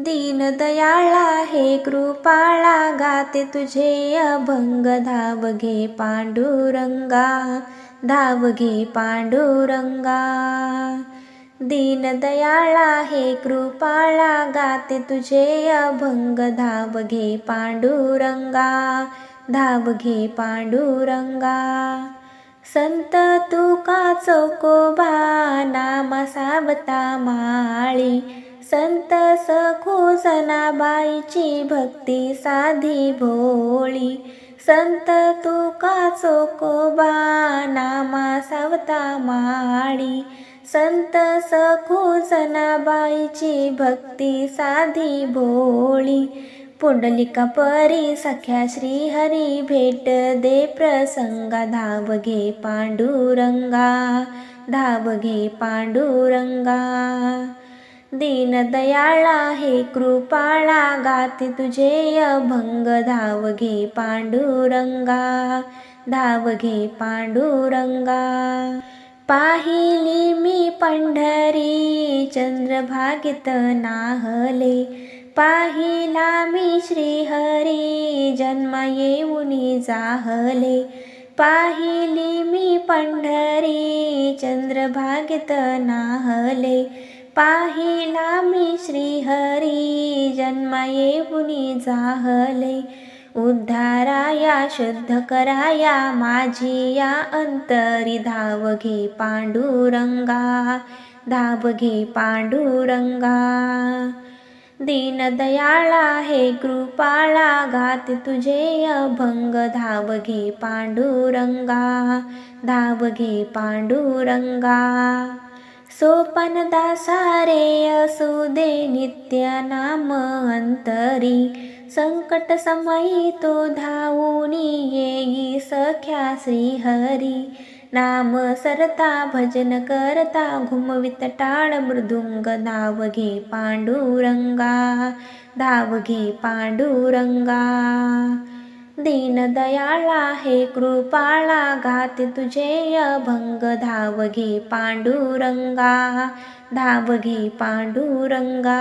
दीनदयाळा हे कृपाळा गाते तुझे अभंग. धाव घे पांडुरंगा धाव घे पांडुरंगा. दीनदयाळा हे कृपाळा गाते तुझे अभंग. धाव घे पांडुरंगा धाव घे पांडुरंगा. संत तुका चौकोबा नामा सावता माळी. संत सखो जनाबाईची भक्ती साधी भोळी. संत तुका चोकोबा नामा सावता माळी. संत सखो सनाबाईची भक्ती साधी भोळी. पुंडलिका परी सख्या श्रीहरी भेट दे प्रसंगा. धाव घे पांडुरंगा धाव घे पांडुरंगा. दीनदयाळा हे कृपाळा गाते तुझे अभंग. धाव घे पांडुरंगा धाव घे पांडुरंगा. पाहिली मी पंढरी चंद्रभागेत नाहले. पाहिला मी श्रीहरी जन्मा येऊनी जाहले. पाहिली मी पंढरी चंद्रभागेत नाहले. पाहिला मी श्रीहरी जन्म येऊनी जाहले. उद्धाराया शुद्ध कराया माझी या अंतरी धाव घे पांडुरंगा धाव घे पांडुरंगा. दीनदयाळा हे कृपाळा घात तुझे अभंग धाव घे पांडुरंगा धाव घे पांडुरंगा. सोपन दासारे असू दे नित्य नाम अंतरी. संकट समयी तो धावूनी येई सख्या श्रीहरी. नाम सरता भजन करता घुमवित टाळ मृदुंग धाव घे पांडुरंगा. धाव घे पांडुरंगा. दीनदयाळा हे कृपाळा गात तुझे अभंग. धाव घे पांडुरंगा धाव घे पांडुरंगा.